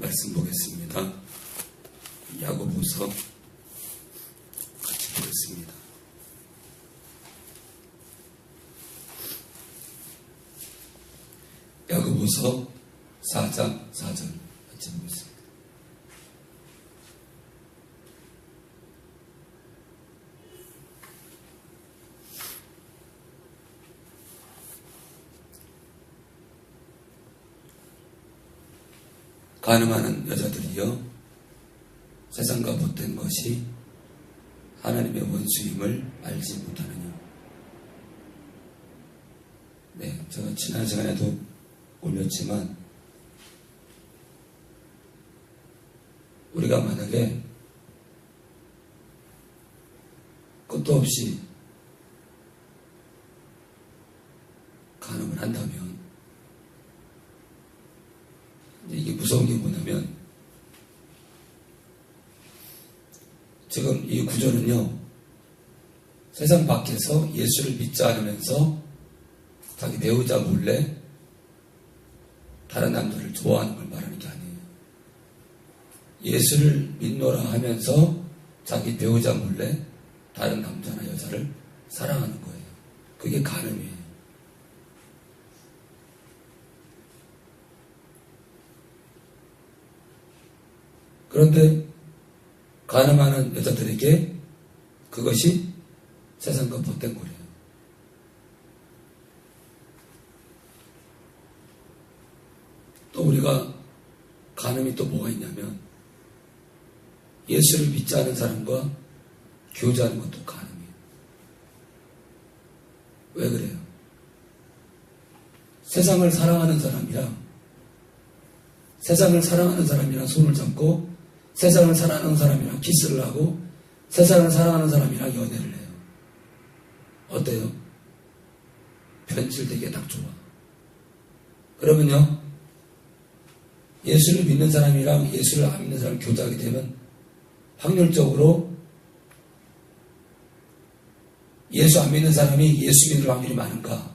말씀 보겠습니다. 야고보서 같이 보겠습니다. 야고보서 4장 4절 같이 보겠습니다. 가늠하는 여자들이여 세상과 못된 것이 하나님의 원수임을 알지 못하느냐. 네, 제가 지난 시간에도 올렸지만 우리가 만약에 끝도 없이 간음을 한다면 이게 무서운 게 뭐냐면 지금 이 구조는요 세상 밖에서 예수를 믿지 않으면서 자기 배우자 몰래 다른 남자를 좋아하는 걸 말하는 게 아니에요. 예수를 믿노라 하면서 자기 배우자 몰래 다른 남자나 여자를 사랑하는 거예요. 그게 가늠이에요. 그런데 가늠하는 여자들에게 그것이 세상과 못된 거래요. 또 우리가 가늠이 또 뭐가 있냐면 예수를 믿지 않은 사람과 교제하는 것도 가늠이에요. 왜 그래요? 세상을 사랑하는 사람이랑 세상을 사랑하는 사람이랑 손을 잡고 세상을 사랑하는 사람이랑 키스를 하고 세상을 사랑하는 사람이랑 연애를 해요. 어때요? 변질되게 딱 좋아. 그러면요, 예수를 믿는 사람이랑 예수를 안 믿는 사람 교제하게 되면 확률적으로 예수 안 믿는 사람이 예수 믿을 확률이 많은가?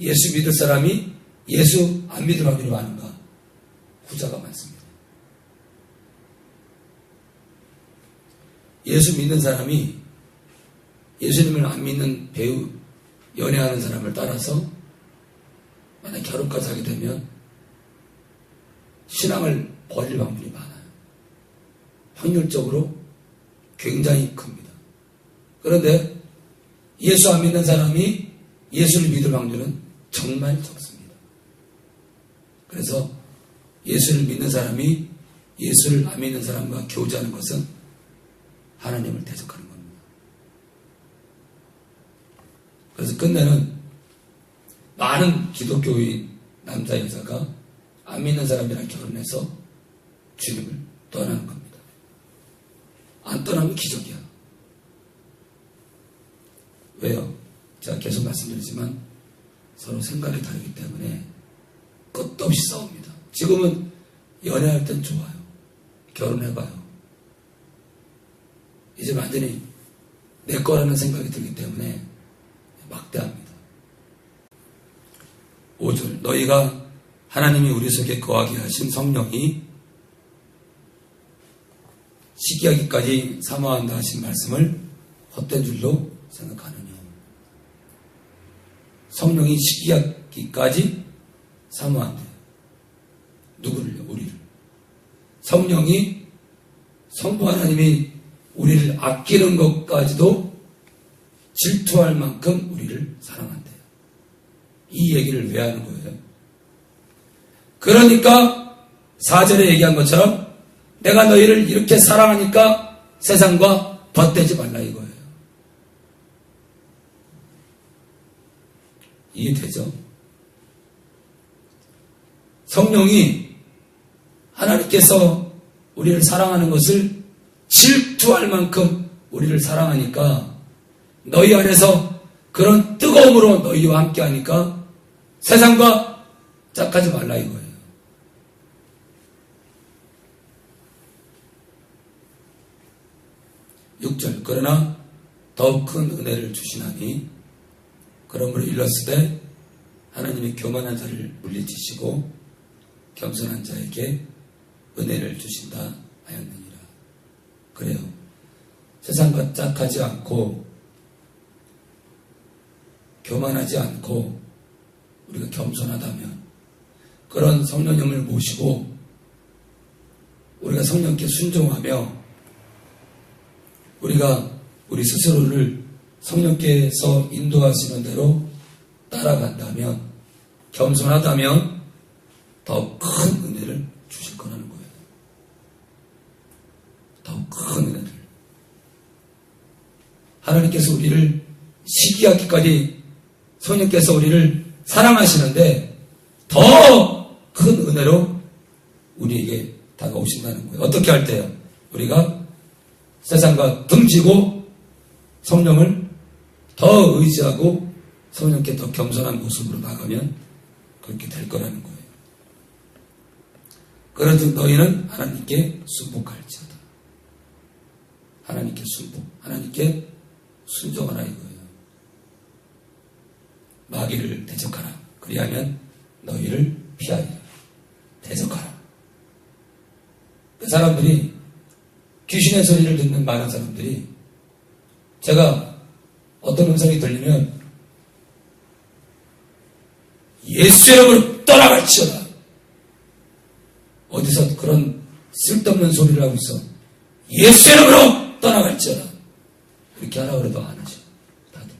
예수 믿을 사람이 예수 안 믿을 확률이 많은가? 후자가 많습니다. 예수 믿는 사람이 예수님을 안 믿는 배우, 연애하는 사람을 따라서 만약 결혼까지 하게 되면 신앙을 버릴 확률이 많아요. 확률적으로 굉장히 큽니다. 그런데 예수 안 믿는 사람이 예수를 믿을 확률은 정말 적습니다. 그래서 예수를 믿는 사람이 예수를 안 믿는 사람과 교제하는 것은 하나님을 대적하는 겁니다. 그래서 끝내는 많은 기독교인 남자 여자가 안 믿는 사람이랑 결혼해서 주님을 떠나는 겁니다. 안 떠나면 기적이야. 왜요? 제가 계속 말씀드리지만 서로 생각이 다르기 때문에 끝도 없이 싸웁니다. 지금은 연애할 땐 좋아요. 결혼해봐요. 이제 완전히 내 거라는 생각이 들기 때문에 막대합니다. 5절 너희가 하나님이 우리 속에 거하게 하신 성령이 시기하기까지 사모한다 하신 말씀을 헛된 줄로 생각하느냐. 성령이 시기하기까지 사모한대. 누구를요? 우리를. 성령이 성부 하나님이 우리를 아끼는 것까지도 질투할 만큼 우리를 사랑한대요. 이 얘기를 왜 하는 거예요? 그러니까 사절에 얘기한 것처럼 내가 너희를 이렇게 사랑하니까 세상과 덧대지 말라 이거예요. 이해되죠? 성령이 하나님께서 우리를 사랑하는 것을 질투할 만큼 우리를 사랑하니까 너희 안에서 그런 뜨거움으로 너희와 함께 하니까 세상과 짝하지 말라 이거예요. 육절 그러나 더욱 큰 은혜를 주시나니 그러므로 일렀을 때 하나님이 교만한 자를 물리치시고 겸손한 자에게 은혜를 주신다 하였느니라. 그래요. 세상과 짝하지 않고 교만하지 않고 우리가 겸손하다면 그런 성령님을 모시고 우리가 성령께 순종하며 우리가 우리 스스로를 성령께서 인도하시는 대로 따라간다면 겸손하다면 더 큰 은혜를 주실 거라는 거예요. 더 큰 은혜를. 하나님께서 우리를 시기하기까지 성령께서 우리를 사랑하시는데 더 큰 은혜로 우리에게 다가오신다는 거예요. 어떻게 할 때요? 우리가 세상과 등지고 성령을 더 의지하고 성령께 더 겸손한 모습으로 나가면 그렇게 될 거라는 거예요. 그런즉 너희는 하나님께 순복할지어다. 하나님께 순복, 하나님께 순종하라 이거예요. 마귀를 대적하라. 그리하면 너희를 피하리라. 대적하라. 그 사람들이 귀신의 소리를 듣는 많은 사람들이 제가 어떤 음성이 들리면 예수 이름으로 떠나갈지어다. 어디서 그런 쓸데없는 소리를 하고 있어. 예수 이름으로 떠나갈지어다. 그렇게 하라 그래도 안 하죠. 다들.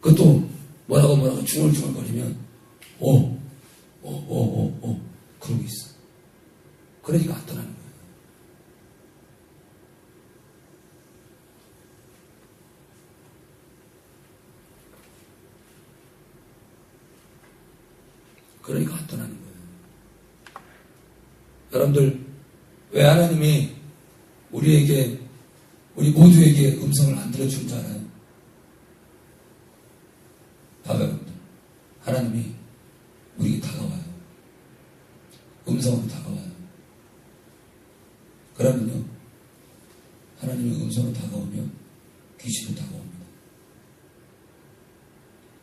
그것도 뭐라고 뭐라고 중얼중얼거리면 오, 오, 오, 오, 오 그러고 있어. 그러니까 안 떠나는 거예요. 그러니까 안 떠나는 거예요. 여러분들, 왜 하나님이 우리에게, 우리 모두에게 음성을 안 들어준? 봐봐요, 여러분들. 하나님이 우리에게 다가와요. 음성으로 다가와요. 그러면요, 하나님의 음성으로 다가오면 귀신도 다가옵니다.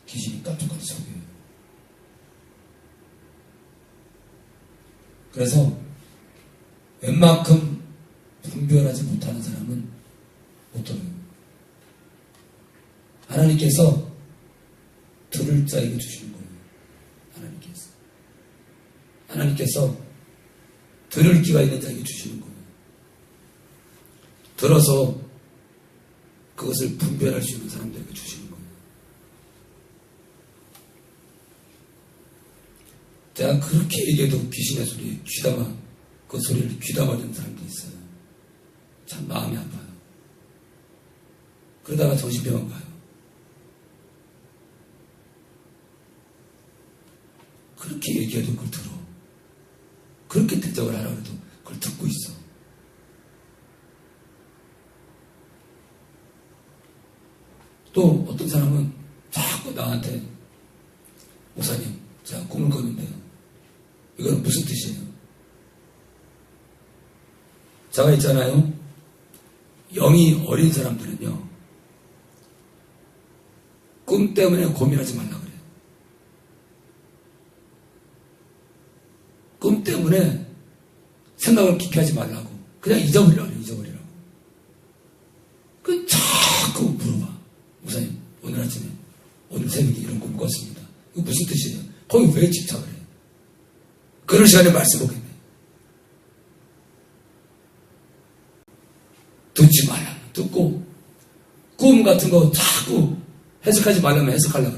귀신이 깜짝깜짝 속여요. 그래서 웬만큼 분별하지 못하는 사람은 못 들어요. 하나님께서 들을 자에게 주시는 거예요. 하나님께서. 하나님께서 들을 기가 있는 자에게 주시는 거예요. 들어서 그것을 분별할 수 있는 사람들에게 주시는 거예요. 제가 그렇게 얘기해도 귀신의 소리에 귀담아, 그 소리를 귀담아 듣는 사람도 있어요. 참 마음이 아파요. 그러다가 정신병원 가요. 그렇게 얘기해도 그걸 들어. 그렇게 대적을 하라고 해도 그걸 듣고 있어. 또 어떤 사람은 자꾸 나한테 목사님 제가 꿈을 꿨는데요. 이거는 무슨 뜻이에요? 제가 있잖아요. 영이 어린 사람들은요. 꿈 때문에 고민하지 말라 그래요. 꿈 때문에 생각을 깊이 하지 말라고. 그냥 잊어버리라고. 잊어버리라고. 그 자꾸 물어봐. 목사님, 오늘 아침에, 오늘 새벽에 이런 꿈 꿨습니다. 이거 무슨 뜻이에요? 거기 왜 집착을 해요? 그런 시간에 말씀 보겠네. 듣지 말라. 듣고, 꿈 같은 거 자꾸 해석하지 말라면 해석하려고.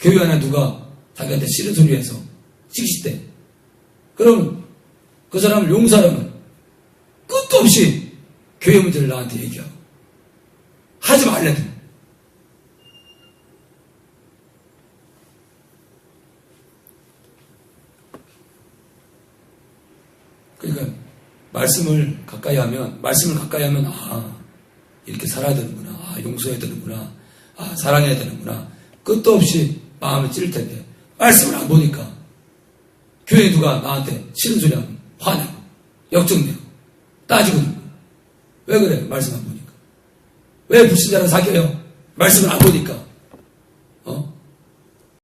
교회 안에 누가 자기한테 싫은 소리 해서 씩씩대. 그럼 그 사람을 용서하면 끝도 없이 교회 문제를 나한테 얘기하고. 하지 말래도. 그러니까 말씀을 가까이 하면 말씀을 가까이 하면 아 이렇게 살아야 되는구나 아 용서해야 되는구나 아 사랑해야 되는구나 끝도 없이 마음이 찔 텐데 말씀을 안 보니까 교회 누가 나한테 싫은 소리 하면 화내고 역정내고 따지고 왜 그래? 말씀 안 보니까. 왜 불신자를 사귀어요? 말씀을 안 보니까